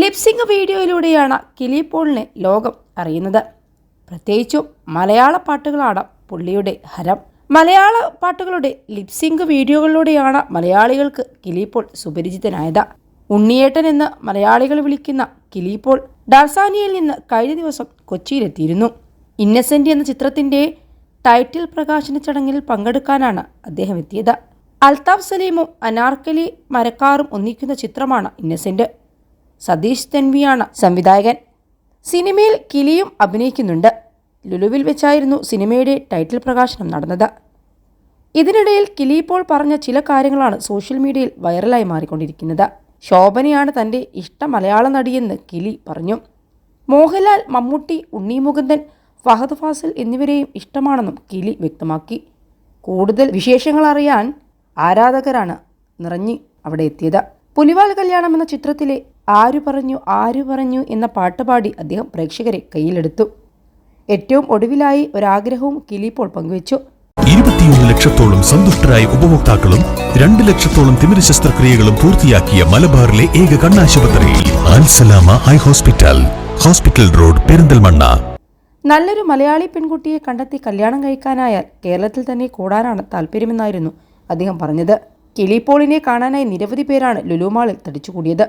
Lip sync വീഡിയോയിലൂടെയാണ് Kili പോളിനെ ലോകം അറിയുന്നത്. പ്രത്യേകിച്ചും മലയാള പാട്ടുകളാണ് പുള്ളിയുടെ ഹരം. മലയാള പാട്ടുകളുടെ ലിപ്സിംഗ് വീഡിയോകളിലൂടെയാണ് മലയാളികൾക്ക് കിലിപോൾ സുപരിചിതനായത്. ഉണ്ണിയേട്ടൻ എന്ന് മലയാളികൾ വിളിക്കുന്ന കിലിപോൾ ഡാർസാനിയയിൽ നിന്ന് കഴിഞ്ഞ ദിവസം കൊച്ചിയിലെത്തിയിരുന്നു. ഇന്നസെന്റ് എന്ന ചിത്രത്തിന്റെ ടൈറ്റിൽ പ്രകാശന ചടങ്ങിൽ പങ്കെടുക്കാനാണ് അദ്ദേഹം എത്തിയത്. അൽതാഫ് സലീമും അനാർക്കലി മരക്കാറും ഒന്നിക്കുന്ന ചിത്രമാണ് ഇന്നസെന്റ്. സതീഷ് തെൻവിയാണ് സംവിധായകൻ. സിനിമയിൽ കിലിയും അഭിനയിക്കുന്നുണ്ട്. ലുലുവിൽ വെച്ചായിരുന്നു സിനിമയുടെ ടൈറ്റിൽ പ്രകാശനം നടന്നത്. ഇതിനിടയിൽ കിലി ഇപ്പോൾ പറഞ്ഞ ചില കാര്യങ്ങളാണ് സോഷ്യൽ മീഡിയയിൽ വൈറലായി മാറിക്കൊണ്ടിരിക്കുന്നത്. ശോഭനയാണ് തന്റെ ഇഷ്ട മലയാള നടിയെന്ന് കിലി പറഞ്ഞു. മോഹൻലാൽ മമ്മൂട്ടി ഉണ്ണി മുകുന്ദൻ ഫഹദ് ഫാസിൽ എന്നിവരെയും ഇഷ്ടമാണെന്നും കിലി വ്യക്തമാക്കി. കൂടുതൽ വിശേഷങ്ങൾ അറിയാൻ ആരാധകരാണ് നിറഞ്ഞ് അവിടെ എത്തിയത്. പുലിവാൽ കല്യാണം എന്ന ചിത്രത്തിലെ ആരു പറഞ്ഞു ആരു പറഞ്ഞു എന്ന പാട്ടുപാടി അദ്ദേഹം പ്രേക്ഷകരെ കയ്യിലെടുത്തു. ഏറ്റവും ഒടുവിലായി ഒരാഗ്രഹവും കിലിപ്പോൾ പങ്കുവച്ചു. ഇരുപത്തിയൊന്ന് ലക്ഷത്തോളം സന്തുഷ്ടരായ ഉപഭോക്താക്കളും രണ്ട് ലക്ഷത്തോളം തിമിര ശസ്ത്രക്രിയകളും പൂർത്തിയാക്കിയ മലബാറിലെ ഏക കണ്ണാശുപത്രി Al Salama eye hospital hospital road Perinthalmanna. നല്ലൊരു മലയാളി പെൺകുട്ടിയെ കണ്ടെത്തി കല്യാണം കഴിക്കാനായാൽ കേരളത്തിൽ തന്നെ കൂടാനാണ് താല്പര്യമെന്നായിരുന്നു അദ്ദേഹം പറഞ്ഞത്. കിളിപോളിനെ കാണാനായി നിരവധി പേരാണ് ലുലുമാളിൽ തടിച്ചുകൂടിയത്.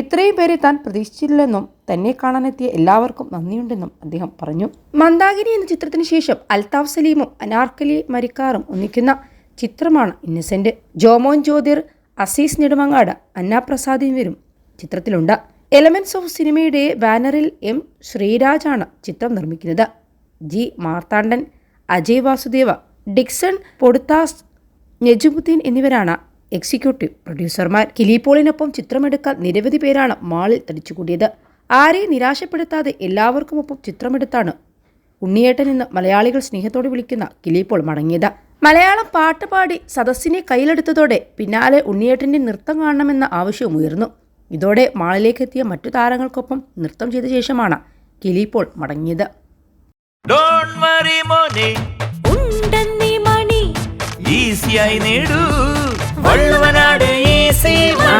ഇത്രയും പേരെ താൻ പ്രതീക്ഷിച്ചില്ലെന്നും തന്നെ കാണാനെത്തിയ എല്ലാവർക്കും നന്ദിയുണ്ടെന്നും അദ്ദേഹം പറഞ്ഞു. മന്ദാകിനി എന്ന ചിത്രത്തിന് ശേഷം അൽതാഫ് സലീമും അനാർക്കലി മരിക്കാറും ഒന്നിക്കുന്ന ചിത്രമാണ് ഇന്നസെന്റ്. ജോമോൻ ജ്യോതിർ അസീസ് നെടുമങ്ങാട് അന്നാപ്രസാദ് എന്നിവരും ചിത്രത്തിലുണ്ട്. എലമെന്റ്സ് ഓഫ് സിനിമയുടെ ബാനറിൽ എം ശ്രീരാജാണ് ചിത്രം നിർമ്മിക്കുന്നത്. ജി മാർത്താണ്ഡൻ അജയ് വാസുദേവ ഡിക്സൺ പൊടുത്താസ് നെജുബുദ്ദീൻ എന്നിവരാണ് എക്സിക്യൂട്ടീവ് പ്രൊഡ്യൂസർമാർ. കിലിപോളിനൊപ്പം ചിത്രമെടുക്കാൻ നിരവധി പേരാണ് മാളിൽ തടിച്ചുകൂടിയത്. ആരെയും നിരാശപ്പെടുത്താതെ എല്ലാവർക്കുമൊപ്പം ചിത്രമെടുത്താണ് ഉണ്ണിയേട്ടൻ എന്ന് മലയാളികൾ സ്നേഹത്തോടെ വിളിക്കുന്ന കിലിപ്പോൾ മടങ്ങിയത്. മലയാളം പാട്ട് പാടി സദസ്സിനെ കയ്യിലെടുത്തതോടെ പിന്നാലെ ഉണ്ണിയേട്ടന്റെ നൃത്തം കാണണമെന്ന ആവശ്യവും ഉയർന്നു. ഇതോടെ മാളിലേക്കെത്തിയ മറ്റു താരങ്ങൾക്കൊപ്പം നൃത്തം ചെയ്ത ശേഷമാണ് കിലിപ്പോൾ മടങ്ങിയത്. ഡോണ്ട് വറി മോനെ. ഉണ്ടെന്നീ മണി. ഈസിയായി നേടൂ.